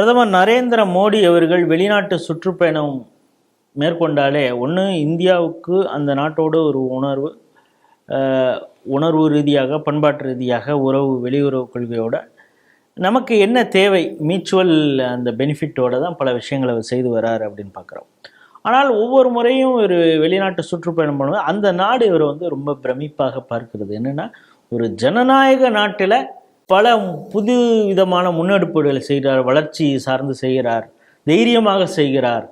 பிரதமர் நரேந்திர மோடி அவர்கள் வெளிநாட்டு சுற்றுப்பயணம் மேற்கொண்டாலே ஒன்று இந்தியாவுக்கு அந்த நாட்டோட ஒரு உணர்வு உணர்வு ரீதியாக பண்பாட்டு ரீதியாக உறவு வெளியுறவு கொள்கையோட நமக்கு என்ன தேவை? மியூச்சுவல் அந்த பெனிஃபிட்டோட தான் பல விஷயங்களை அவர் செய்து வராரு அப்படின்னு பார்க்குறோம் ஆனால் ஒவ்வொரு முறையும் ஒரு வெளிநாட்டு சுற்றுப்பயணம் பண்ணும்போது அந்த நாடு இவரை வந்து ரொம்ப பிரமிப்பாக பார்க்கிறது. என்னென்னா ஒரு ஜனநாயக நாட்டில் பல புது விதமான முன்னெடுப்புகளை செய்கிறார் வளர்ச்சி சார்ந்து செய்கிறார் தைரியமாக செய்கிறார்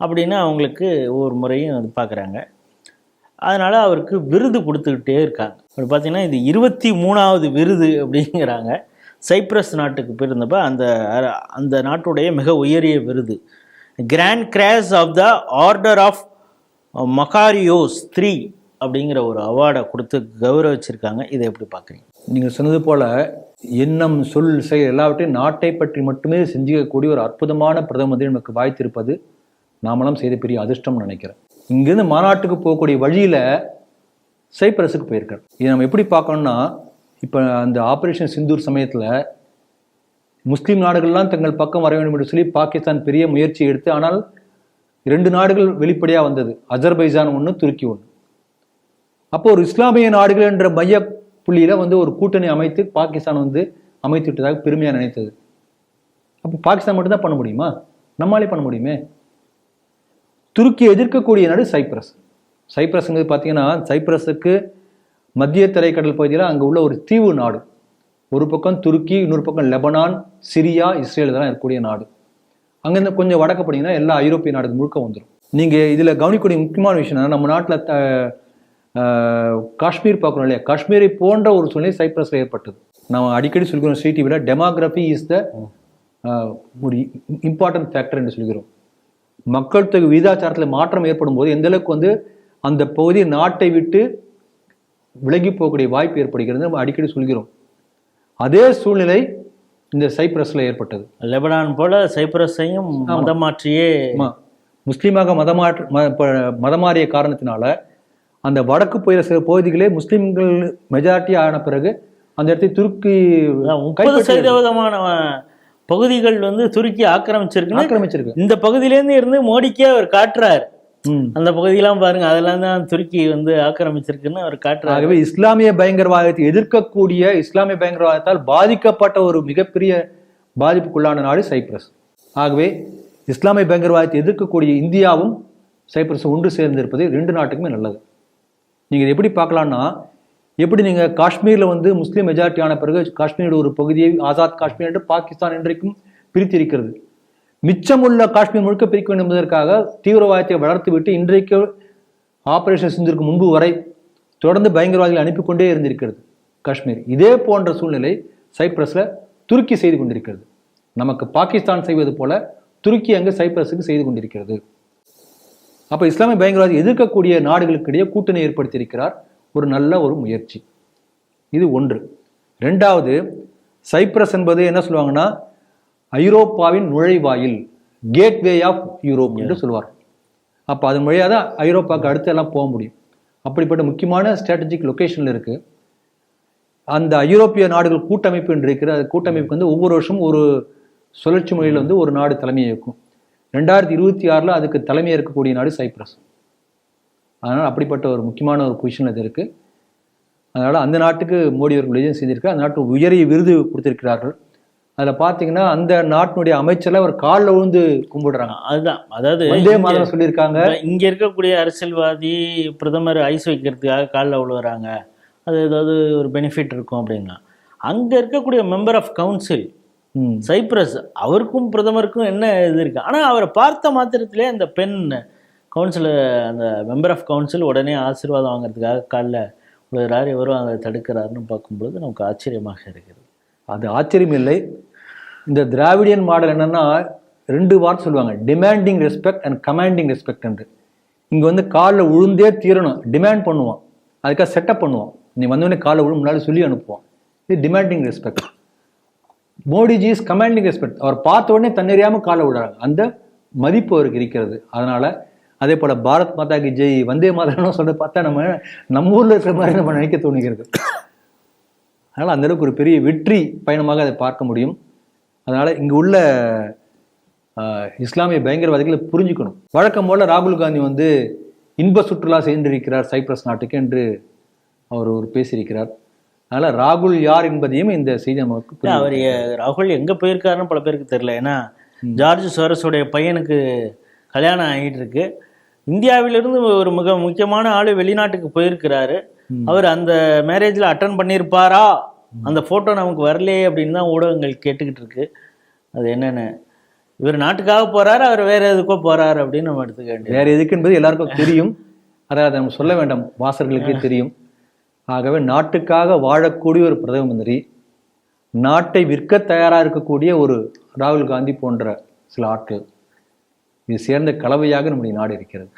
அப்படின்னு அவங்களுக்கு ஒவ்வொரு முறையும் அது பார்க்குறாங்க. அதனால் அவருக்கு விருது கொடுத்துக்கிட்டே இருக்காங்க. அப்படி பார்த்தீங்கன்னா இது இருபத்தி மூணாவது விருது அப்படிங்கிறாங்க. சைப்ரஸ் நாட்டுக்கு போயிருந்தப்ப அந்த அந்த நாட்டுடைய மிக உயரிய விருது. Grand Cross of the Order of Makarios three அப்படிங்கிற ஒரு அவார்டை கொடுத்து கௌரவிச்சிருக்காங்க. இதை எப்படி பார்க்குறீங்க? நீங்கள் சொன்னது போல எண்ணம் சொல் செயல் எல்லாவற்றையும் நாட்டை பற்றி மட்டுமே செஞ்சுக்கக்கூடிய ஒரு அற்புதமான பிரதம மந்திரி நமக்கு வாய்த்திருப்பது நாமளும் செய்த பெரிய அதிர்ஷ்டம்னு நினைக்கிறேன். இங்கேருந்து மாநாட்டுக்கு போகக்கூடிய வழியில் சைப்ரஸுக்கு போயிருக்கார். இதை நம்ம எப்படி பார்க்கணும்னா இப்போ அந்த ஆப்ரேஷன் சிந்தூர் சமயத்தில் முஸ்லீம் நாடுகள்லாம் தங்கள் பக்கம் வர வேண்டும் என்று சொல்லி பாகிஸ்தான் பெரிய முயற்சி எடுத்து ஆனால் இரண்டு நாடுகள் வெளிப்படையாக வந்தது. அஜர்பைஜான் ஒன்று துருக்கி ஒன்று அப்போ ஒரு இஸ்லாமிய நாடுகள் என்ற மைய புள்ளியில வந்து ஒரு கூட்டணி அமைத்து பாகிஸ்தான் வந்து அமைத்து விட்டதாக பெருமையாக நினைத்தது. அப்போ பாகிஸ்தான் மட்டும்தான் பண்ண முடியுமா? நம்மளே பண்ண முடியுமே? துருக்கி எதிர்க்கக்கூடிய நாடு சைப்ரஸ். சைப்ரஸ்ங்கிறது பார்த்தீங்கன்னா சைப்ரஸுக்கு மத்திய தரைக்கடல் பகுதியில் அங்கே உள்ள ஒரு தீவு நாடு. ஒரு பக்கம் துருக்கி இன்னொரு பக்கம் லெபனான் சிரியா இஸ்ரேல் இதெல்லாம் இருக்கக்கூடிய நாடு. அங்கேருந்து கொஞ்சம் வடக்கு போனீங்கன்னா எல்லா ஐரோப்பிய நாடுகள் முழுக்க வந்துடும் நீங்கள் இதில் கவனிக்கக்கூடிய முக்கியமான விஷயம் என்னன்னா, நம்ம நாட்டில் த காஷ்மீர் பார்க்குறோம் இல்லையா? காஷ்மீரை போன்ற ஒரு சூழ்நிலை சைப்ரஸில் ஏற்பட்டது. நம்ம அடிக்கடி சொல்கிறோம் ஸ்ரீ டிவியில் டெமோகிராஃபி இஸ் த ஒரு இம்பார்ட்டன்ட் ஃபேக்டர் என்று சொல்கிறோம். மக்கள் தொகை விகிதாச்சாரத்தில் மாற்றம் ஏற்படும் போது எந்த அளவுக்கு வந்து அந்த பகுதி நாட்டை விட்டு விலகி போகக்கூடிய வாய்ப்பு ஏற்படுகிறது நம்ம அடிக்கடி சொல்கிறோம். அதே சூழ்நிலை இந்த சைப்ரஸில் ஏற்பட்டது. லெபனான் போல சைப்ரஸையும் மதம் மாற்றியே ஆமா. முஸ்லீமாக மதமாற்ற மதமாறிய காரணத்தினால அந்த வடக்கு போயிற சில பகுதிகளே முஸ்லீம்கள் மெஜாரிட்டி ஆன பிறகு அந்த இடத்தை துருக்கி முப்பது. சதவீதமான பகுதிகள் வந்து துருக்கி ஆக்கிரமிச்சிருக்குன்னு ஆக்கிரமிச்சிருக்கு. இந்த பகுதியிலேருந்து இருந்து மோடிக்கே அவர் காட்டுறார். அந்த பகுதியெல்லாம் பாருங்க அதெல்லாம் தான் துருக்கி வந்து ஆக்கிரமிச்சிருக்குன்னு அவர் காட்டுறாரு. ஆகவே இஸ்லாமிய பயங்கரவாதத்தை எதிர்க்கக்கூடிய இஸ்லாமிய பயங்கரவாதத்தால் பாதிக்கப்பட்ட ஒரு மிகப்பெரிய பாதிப்புக்குள்ளான நாடு சைப்ரஸ். ஆகவே இஸ்லாமிய பயங்கரவாதத்தை எதிர்க்கக்கூடிய இந்தியாவும் சைப்ரஸ் ஒன்று சேர்ந்திருப்பது ரெண்டு நாட்டுக்குமே நல்லது. நீங்கள் இதை எப்படி பார்க்கலாம்னா எப்படி நீங்கள் காஷ்மீரில் வந்து முஸ்லீம் மெஜாரிட்டி ஆன பிறகு காஷ்மீரோட ஒரு பகுதியை ஆசாத் காஷ்மீர் என்று பாகிஸ்தான் இன்றைக்கும் பிரித்திருக்கிறது. மிச்சமுள்ள காஷ்மீர் முழுக்க பிரிக்க வேண்டும் என்பதற்காக தீவிரவாதத்தை வளர்த்து விட்டு இன்றைக்கு ஆபரேஷன் சிந்திற்கு முன்பு வரை தொடர்ந்து பயங்கரவாதிகளை அனுப்பி கொண்டே இருந்திருக்கிறது காஷ்மீர். இதே போன்ற சூழ்நிலை சைப்ரஸில் துருக்கி செய்து கொண்டிருக்கிறது. நமக்கு பாகிஸ்தான் செய்வது போல துருக்கி அங்கு சைப்ரஸுக்கு செய்து கொண்டிருக்கிறது. அப்ப இஸ்லாமிய பயங்கரவாதி எதிர்க்கக்கூடிய நாடுகளுக்கிடையே கூட்டணி ஏற்படுத்தியிருக்கிறார். ஒரு நல்ல ஒரு முயற்சி. இது ஒன்று. ரெண்டாவது சைப்ரஸ் என்பது என்ன சொல்லுவாங்கன்னா ஐரோப்பாவின் நுழைவாயில் கேட்வே ஆஃப் யூரோப் என்று சொல்லுவார் அப்போ அதன் வழியாக தான் ஐரோப்பாவுக்கு அடுத்து எல்லாம் போக முடியும். அப்படிப்பட்ட முக்கியமான ஸ்ட்ராட்டஜிக் லொகேஷனில் இருக்கு. அந்த ஐரோப்பிய நாடுகள் கூட்டமைப்பு என்று இருக்கிற அந்த கூட்டமைப்புக்கு வந்து ஒவ்வொரு வருஷமும் ஒரு சுழற்சி முறையில் வந்து ஒரு நாடு தலைமையை இருக்கும் ரெண்டாயிரத்தி இருபத்தி ஆறில் அதுக்கு தலைமையாக இருக்கக்கூடிய நாடு சைப்ரஸ். அதனால் அப்படிப்பட்ட ஒரு முக்கியமான ஒரு பொசிஷன் அது இருக்குது அதனால் அந்த நாட்டுக்கு மோடி அவர்கள் விஜயம் செய்திருக்கார் அந்த நாட்டு உயரிய விருது கொடுத்திருக்கிறார்கள். அதில் பார்த்தீங்கன்னா அந்த நாட்டினுடைய அமைச்சர்ல ஒரு காலில் விழுந்து கும்பிடுறாங்க. அதுதான். அதாவது வந்தே மாதிரி சொல்லியிருக்காங்க. இங்க இருக்கக்கூடிய அரசியல்வாதி பிரதமர் ஐஸ் வைக்கிறதுக்காக காலில் விழுவுறாங்க அது ஏதாவது ஒரு பெனிஃபிட் இருக்கும் அப்படின்னா. அங்க இருக்கக்கூடிய மெம்பர் ஆஃப் கவுன்சில். சைப்ரஸ் அவருக்கும் பிரதமருக்கும் என்ன இது இருக்கு? ஆனா அவரை பார்த்த மாத்திரத்திலே அந்த பெண் கவுன்சில் அந்த மெம்பர் ஆஃப் கவுன்சில் உடனே ஆசீர்வாதம் வாங்குறதுக்காக காலில் விழுகிறார் இவரும் அதை தடுக்கிறாருன்னு பார்க்கும்பொழுது நமக்கு ஆச்சரியமாக இருக்கிறது. அது ஆச்சரியம் இல்லை. இந்த திராவிடியன் மாடல் என்னன்னா ரெண்டு வார்த்தை சொல்லுவாங்க demanding respect and commanding respect என்று. இங்க வந்து காலில் விழுந்தே தீரணும் டிமாண்ட் பண்ணுவான். அதுக்காக செட்டப் பண்ணுவான். நீ வந்தோடனே காலில் விழு முன்னாடி சொல்லி அனுப்புவான். இது demanding respect Modiji is commanding respect அவர் பார்த்த உடனே தன்னறியாமல் காலை விடுறாங்க. அந்த மதிப்பு அவருக்கு இருக்கிறது. அதனால அதே போல பாரத் மாதா கி ஜெய் வந்தே மாதம் சொல்ல பார்த்தா நம்ம நம்ம ஊரில் இருக்கிற மாதிரி நம்ம நினைக்க தோணுகிறது அதனால் அந்த அளவுக்கு ஒரு பெரிய வெற்றி பயணமாக அதை பார்க்க முடியும். அதனால இங்கு உள்ள ஆஹ், இஸ்லாமிய பயங்கரவாதிகளை புரிஞ்சுக்கணும். வழக்கம் போல ராகுல் காந்தி வந்து இன்ப சுற்றுலா சென்றிருக்கிறார் சைப்ரஸ் நாட்டுக்கு என்று அவர் ஒரு பேசியிருக்கிறார். அதனால ராகுல் யார் என்பதையும் இந்த செய்தி நமக்கு அவர் ராகுல் எங்க போயிருக்காருன்னு பல பேருக்கு தெரியல. ஏன்னா ஜார்ஜ் சோரஸுடைய பையனுக்கு கல்யாணம் ஆகிட்டு இருக்கு இந்தியாவிலிருந்து ஒரு மிக முக்கியமான ஆளு வெளிநாட்டுக்கு போயிருக்கிறாரு. அவர் அந்த மேரேஜ்ல அட்டன் பண்ணியிருப்பாரா? அந்த போட்டோ நமக்கு வரலையே அப்படின்னு தான் ஊடகங்கள் கேட்டுக்கிட்டு இருக்கு. அது என்னன்னு. இவர் நாட்டுக்காக போறாரு? அவர் வேற எதுக்கோ போறாரு அப்படின்னு நம்ம எடுத்துக்க வேண்டியது. வேற எதுக்கு என்பது எல்லாருக்கும் தெரியும். அதை அதை நம்ம சொல்ல வேண்டாம். வாசகர்களுக்கே தெரியும். ஆகவே நாட்டுக்காக வாழக்கூடிய ஒரு பிரதம மந்திரி நாட்டை விற்க தயாரா இருக்கக்கூடிய ஒரு ராகுல் காந்தி போன்ற சில ஆட்கள் இது சேர்ந்த கலவையாக நம்முடைய நாடு இருக்கிறது.